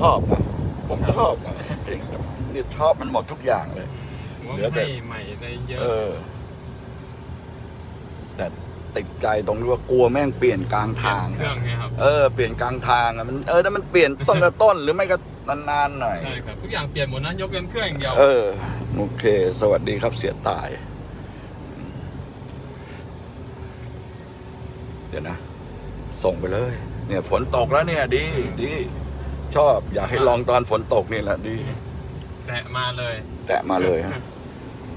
ชอบนะผมชอบนะนี่ชอบมันหมดทุกอย่างเลยผมว่าเหลือแต่ ให้ใหม่ในเยอะเออ แต่ติดใจตรงที่ว่ากลัวแม่งเปลี่ยนกลางทาง เครื่องไงครับเออเปลี่ยนกลางทางอะมันเออถ้ามันเปลี่ยนต้นละต้นหรือไม่ก็นานๆหน่อย ใช่ครับทุกอย่างเปลี่ยนหมดนะยกเว้นเครื่องอย่างเดียวเออ โอเค สวัสดีครับเสียตาย เดี๋ยวนะ ส่งไปเลย เนี่ยฝนตกแล้วเนี่ย ดีดี ชอบ อยากให้ลองตอนฝนตกนี่แหละดี แตะมาเลย แตะมาเลยฮะ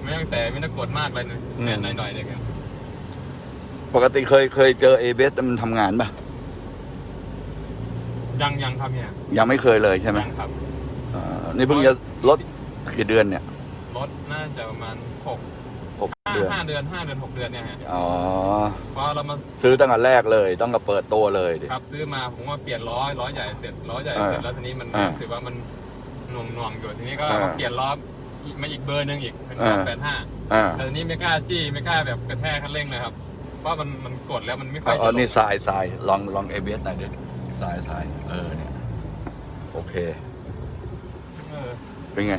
ไม่ต้องแต่ไม่ต้องกดมากเลยนะอืม แตะหน่อยๆเลยครับปกติเคยเคยเจอเอเบสมันทำงานปะยังยังครับเนี่ยยังไม่เคยเลยใช่ไหมยังครับอ่านี่เพิ่งจะลดกี่เดือนเนี่ย รถน่าจะประมาณหก หกห้าเดือนห้าเดือนห้าเดือนหกเดือนเนี่ยฮะอ๋อเพราะเรามาซื้อตั้งแต่แรกเลยต้องกระเปิดตัวเลยดิ ครับซื้อมาผมว่าเปลี่ยนล้อล้อใหญ่เสร็จล้อใหญ่เสร็จอ่าแล้วทีนี้มันอ่ารู้สึกว่ามันหน่วงหน่วงๆอยู่ทีนี้ก็อ่ามาเปลี่ยนล้ออีกมาอีกเบอร์หนึ่งอีกเป็นอ่า แปดห้าอ่าแต่ทีนี้ไม่กล้าจี้ไม่กล้าแบบกระแทกคันเร่งเลยครับเพราะมันมันกดแล้วมันไม่ค่อยอ๋อจะลงนี่ทรายทรายลองลองเอเบสหน่อยดิทรายทรายเออเนี่ยโอเค เออเป็นไง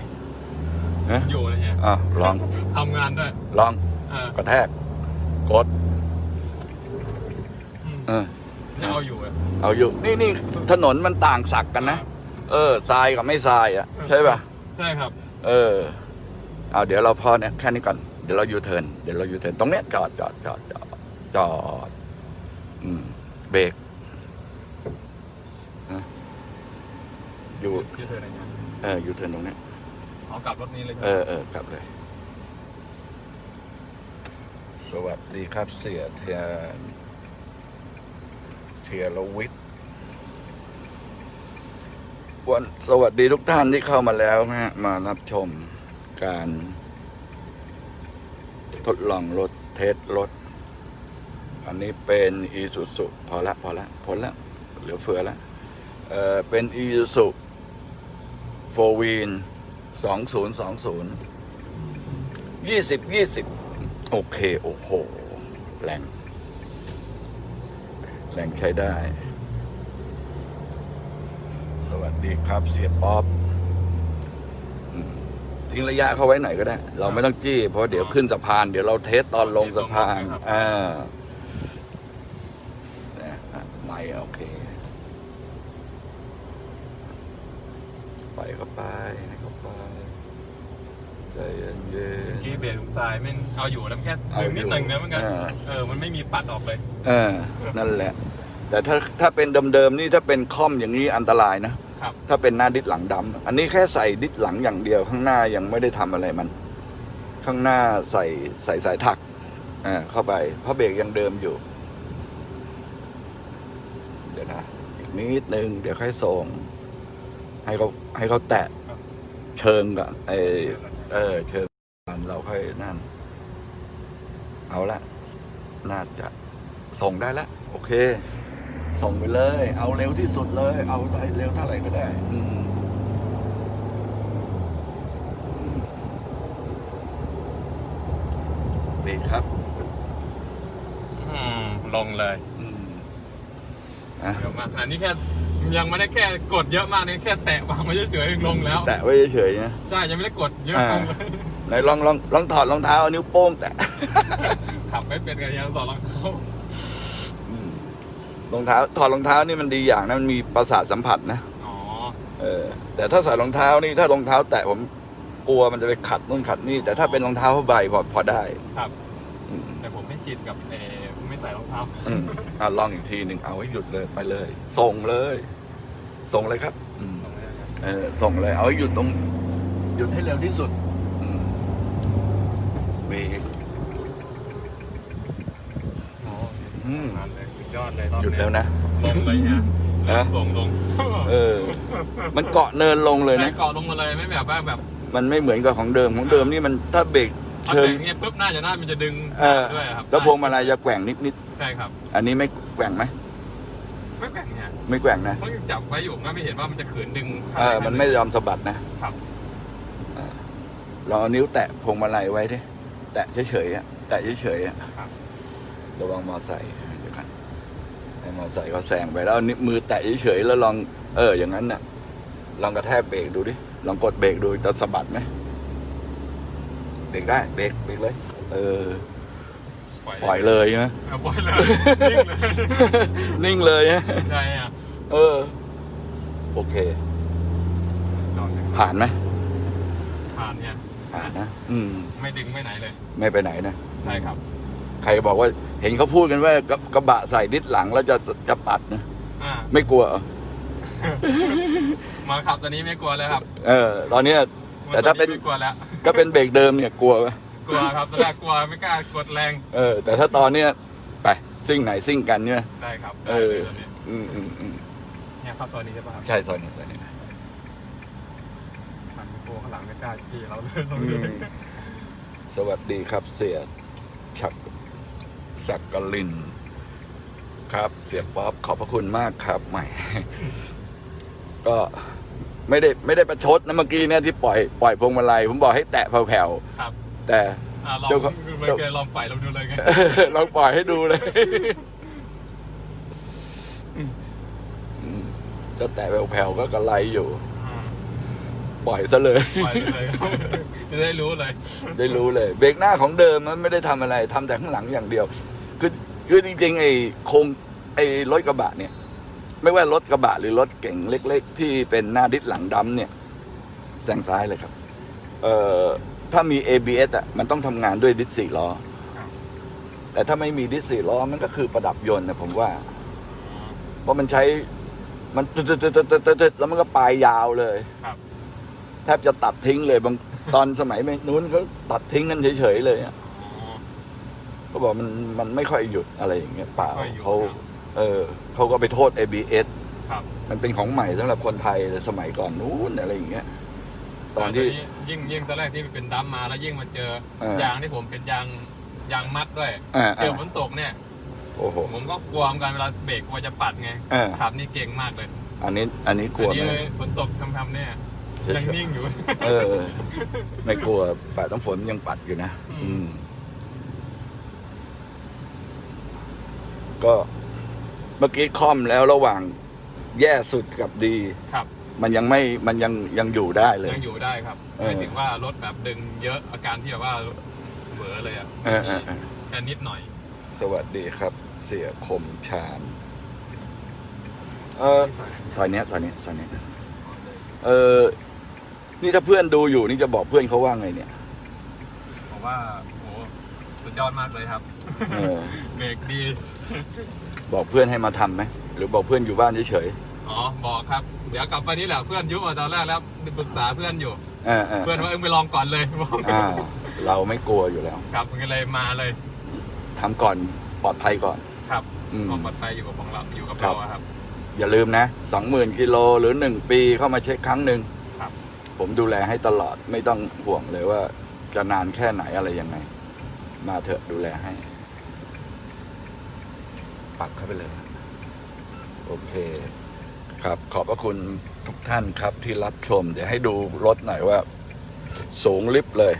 ฮะอยู่เลยเนี่ยอะลองทำงานด้วย ลองเออกระแทก กด อืมเออยังเอาอยู่อะเอาอยู่ นี่นี่ถนนมันต่างศักกันนะ เออทรายกับไม่ทรายอะ ใช่ป่ะ ใช่ครับ เออ เอาเดี๋ยวเราพอเนี่ยแค่นี้ก่อน เดี๋ยวเรายูเทิร์น เดี๋ยวเรายูเทิร์นตรงเนี้ยจอดจอดจอดจอดจอด อืม เบรกฮะอยู่ที่เธออะไรเงี้ยเออยูเทิร์นตรงเนี้ย เอากลับรถนี้เลยเออเออกลับเลย สวัสดีครับเสียเทียนเทียรวิทย์วันสวัสดีทุกท่านที่เข้ามาแล้วนะฮะ มารับชมการ ทดลองรถเทสรถ อันนี้เป็นอีซูซุพอละพอละพ้นละเหลือเฟือละเออเป็นอีซูซุโฟวีนสองศูนย์สองศูนย์ยี่สิบยี่สิบ โอเค โอ้โห แรงแรงใช้ได้ สวัสดีครับ เสียป๊อปทิ้งระยะเข้าไว้หน่อยก็ได้ เราไม่ต้องจี้ เพราะเดี๋ยวขึ้นสะพาน เดี๋ยวเราเทสตอนลงสะพานอ่าไม่โอเค ไปเข้าไปให้เข้าไป ใจเย็นเมื่อกี้เบรกลงทรายไม่เอาอยู่แล้วแค่เอาดึงอยู่นิดหนึ่งนะมันก็อ่า เออมันไม่มีปัดออกเลย ๆเออ นั่นแหละ แต่ถ้าถ้าเป็นเดิมๆนี่ถ้าเป็นคอมอย่างนี้อันตรายนะ ครับ ถ้าเป็นหน้าดิสหลังดำอันนี้แค่ใส่ดิสหลังอย่างเดียวข้างหน้ายังไม่ได้ทำอะไรมัน ข้างหน้าใส่ใส่สายถักอ่าเข้าไปเพราะเบรกยังเดิมอยู่ เดี๋ยวนะอีกนิดนึงเดี๋ยวค่อยส่ง ให้เขาให้เขาแตะครับเชิงก่อนไอ เออเชิงก่อนเราค่อยนั่น เอาละ น่าจะส่งได้ละ โอเค ส่งไปเลย เอาเร็วที่สุดเลย เอาได้เร็วเท่าไหร่ก็ได้ อืมดีครับอืมลงเลย อืมอะ เดี๋ยวมากขนาดนี้แค่ ยังไม่ได้แค่กดเยอะมากนี่แค่แตะวางไว้เฉยๆลงแล้ว แตะไว้เฉยๆนะใช่ยังไม่ได้กดเยอะอ่าลงเลยไหนลองลองลองถอดรองเท้าเอานิ้วโป้งแตะขับไม่เป็นกันยังสอนรองเท้ารองเท้าถอดรองเท้านี่มันดีอย่างนะมันมีประสาทสัมผัสนะอ๋อเออแต่ถ้าใส่รองเท้านี่ถ้ารองเท้า แตะผมกลัวมันจะไปขัดนู่นขัดนี่ แต่ถ้าเป็นรองเท้าผ้าใบพอพอได้ ครับอืมแต่ผมไม่ชินกับเออไม่ ใส่รองเท้าอืมอะลองอีกทีหนึ่งเอาให้หยุดเลยไปเลย ส่งเลย ส่งเลยครับ อืมลงเลยครับเออส่งเลย เอาให้หยุดตรง หยุดให้เร็วที่สุดอืมเบรกโอ้อืมงานเลยสุดยอดเลยรอบหยุดเนี้แล้วนะ ลงเลยเนี่ยฮะ ส่งลงเออ มันเกาะเนินลงเลยนะเกาะลงมาเลยไม่แบบว่าแบบ มันไม่เหมือนกับของเดิมของเดิมนี่มันถ้าเบรก พอเชิง แต่งเงี้ยปุ๊บน่าจะน่ามันจะดึงเออด้วยครับแล้วพวงมาลัยจะแกว่งนิดใช่ครับๆอันนี้ไม่แกว่งไหมไม่แกว่งเนี่ยไม่แกว่งนะ เพราะยังจับไว้อยู่ก็ไม่เห็นว่ามันจะขืนดึงเออ มันไม่ยอมสะบัดนะครับ ลองเอานิ้วแตะพวงมาลัยไว้ดิ แตะเฉยๆอะแตะเฉยๆอะครับ ระวังมอไซค์เดี๋ยวกันให้มอไซค์เขาแซงไปแล้วเอานิ้วมือแตะเฉยๆแล้วลอง เออ อย่างนั้นน่ะ ลองกระแทกเบรกดูดิ ลองกดเบรกดูจะสะบัดไหม เบรกได้เบรกเบรกเลย เออ ปล่อยเลยใช่ไหมเอาปล่อยเลยนิ่งเลยนิ่งเลยนะใช่อะเออ โอเคจอดเลยผ่านไหมผ่านเนี่ยผ่านนะอืม ไม่ดึงไม่ไหนเลย ไม่ไปไหนนะใช่ครับ ใครบอกว่าเห็นเขาพูดกันว่ากระกระบะใส่ดิสหลังแล้วจะจะปัดนะ อ่าไม่กลัวเหรอมาขับตัวนี้ไม่กลัวเลยครับ เออ ตอนเนี้ย แต่ถ้าเป็น ไม่กลัวแล้ว ก็เป็นเบรกเดิมเนี่ยกลัวไหมกลัวครับตอนแรกกลัวไม่กล้ากดแรงเออ แต่ถ้าตอนเนี้ยไปซิ่งไหนซิ่งกันเนี่ยได้ครับเออได้ลยตัวนี้อืมอืมอืมเนี่ยครับตัวนี้ใช่ป่ะครับใช่ซอยนี้ซอยนี้หันโค้งข้างหลังไม่กล้าขี่เราเลยเราอืเลยมสวัสดีครับเสียฉักสักกลิน ครับ เสียป๊อปขอบพระคุณมากครับใหม่ ก็ ไม่ได้ไม่ได้ประชดนะเมื่อกี้เนี่ยที่ปล่อยปล่อยพวงมาลัยผมบอกให้แตะแผ่วครับ ๆแต่ อะลองเจ้าของไม่เคยลองไฟเราดูเลยไง ลองปล่อยให้ดูเลยอืมจะแตะแผ่วๆก็กระไรอยู่อ่าปล่อยซะเลย ปล่อยเลยครับจะได้รู้เลย ได้รู้เลย เบรกหน้าของเดิมมันไม่ได้ทำอะไรทำแต่ข้างหลังอย่างเดียว คือคือจริงๆไอ้โครงไอ้รถกระบะเนี่ย ไม่ว่ารถกระบะหรือรถเก่งเล็ก ๆ ที่เป็นหน้าดิสหลังดำเนี่ยแซงซ้ายเลยครับเอ่อถ้ามี ABS อะมันต้องทำงานด้วยดิสสี่ล้อครับแต่ถ้าไม่มีดิสสี่ล้อมันก็คือประดับยนต์นะผมว่า เพราะมันใช้มันตึ๊ดตึ๊ดตึ๊ดตึ๊ดตึ๊ดตึ๊ดแล้วมันก็ปลายยาวเลยครับ แทบจะตัดทิ้งเลยบางตอนสมัยนู้นเขาตัดทิ้งกันเฉยๆเลยอะอ๋อเขาบอกมันมันไม่ค่อยหยุดอะไรอย่างเงี้ยเปล่าไม่ค่อยหยุดเขาครับ เออเขาก็ไปโทษ ABS ครับ มันเป็นของใหม่สำหรับคนไทยเลยสมัยก่อนนู้นอะไรอย่างเงี้ย ตอนที่ ยิ่งยิ่งตอนแรกที่เป็นดัมมาแล้วยิ่งมาเจอเออ ยางที่ผมเป็นยางยางมัดด้วยอ่าเจออ่าฝนตกเนี่ย โอ้โห ผมก็กลัวเหมือนกันเวลาเบรกกลัวจะปัดไงเออ ขับนี่เก่งมากเลยอันนี้อันนี้กลัวอันนี้ไหมเลยฝนตกทำๆเนี่ยเฉยๆยังนิ่งอยู่เออ ไม่กลัวปัดต้องฝนยังปัดอยู่นะ อืม อืม ก็เมื่อกี้ค่อมแล้วระหว่างแย่สุดกับดี ครับมันยังไม่มันยังยังอยู่ได้เลย ยังอยู่ได้ครับเออไม่ถึงว่ารถแบบดึงเยอะอาการที่แบบว่าเหวอเลยอะเออเออเออแค่นิดหน่อย สวัสดีครับ เสียคมชาญเออซอยเนี้ยซอยเนี้ยซอยเนี้ยเออนี่ถ้าเพื่อนดูอยู่นี่จะบอกเพื่อนเขาว่าไงเนี่ย บอกว่าโหสุดยอดมากเลยครับ เออ เบรกดี บอกเพื่อนให้มาทำไหมหรือบอกเพื่อนอยู่บ้านเฉยอ๋อบอกครับ เดี๋ยวกลับไปนี่แหละเพื่อนยุบมาตอนแรกแล้วปรึกษาเพื่อนอยู่ ๆเออเออเพื่อนว่าเอ็งไปลองก่อนเลยบอกอ่าเราไม่กลัวอยู่แล้วครับก็เลยมาเลยทำก่อนปลอดภัยก่อน ครับอืม ความปลอดภัยอยู่กับของเราอยู่กับครัเราบอะครับ อย่าลืมนะสองหมื่นกิโลหรือหนึ่งปีเข้ามาเช็คครั้งหนึ่งครับ ผมดูแลให้ตลอดไม่ต้องห่วงเลยว่าจะนานแค่ไหนอะไรยังไง มาเถอะดูแลให้ ปักเข้าไปเลย โอเค ครับ ขอบพระคุณทุกท่านครับที่รับชม เดี๋ยวให้ดูรถหน่อยว่า สูงลิฟต์เลย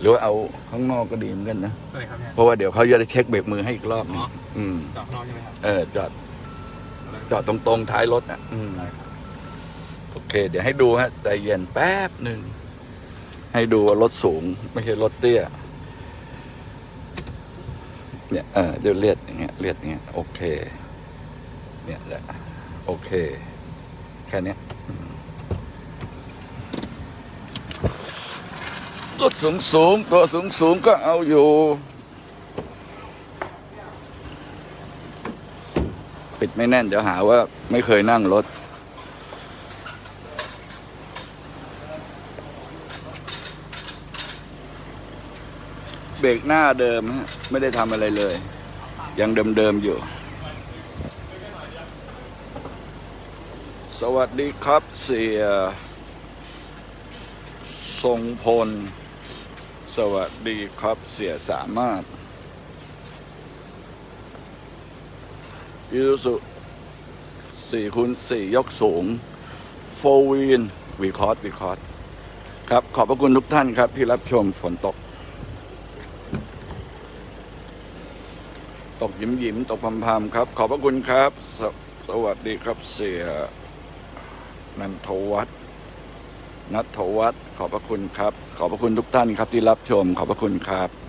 หรือว่าเอาข้างนอกก็ดีเหมือนกันนะใช่ครับเนี่ยเพราะว่าเดี๋ยวเขาจะได้เช็คเบรกมือให้อีกรอบหนึงอ๋ออืม จอดข้างนอกใช่ไหมครับเออจอดจอดตรงๆท้ายรถอะ อืม ได้ครับโอเค เดี๋ยวให้ดูฮะใจเย็นแป๊บหนึ่ง ให้ดูว่ารถสูง ไม่ใช่รถเตี้ย เนี่ยเออเดี๋ยวเลียดอย่างเงี้ยเลียดอย่างเงี้ยโอเค เนี่ยแหละโอเค แค่นี้ยอืมรถสูงสูงๆตัวสูงสูงๆก็เอาอยู่ ปิดไม่แน่น เดี๋ยวหาว่าไม่เคยนั่งรถ เบรกหน้าเดิมฮะไม่ได้ทำอะไรเลย ยังเดิมๆอยู่ สวัสดีครับเสียทรงพล สวัสดีครับเสียสามารถยูสุสี่คูณสี่ยกสูงโฟวีนวีคอร์ดวีคอร์ดครับ ขอบพระคุณทุกท่านครับที่รับชมฝนตก กหยิมหยิมตกพำพำๆครับ ขอบพระคุณครับสสวัสดีครับเสียนันทวัฒน์นัทวัฒน์ขอบพระคุณครับ ขอบพระคุณทุกท่านครับที่รับชม ขอบพระคุณครับ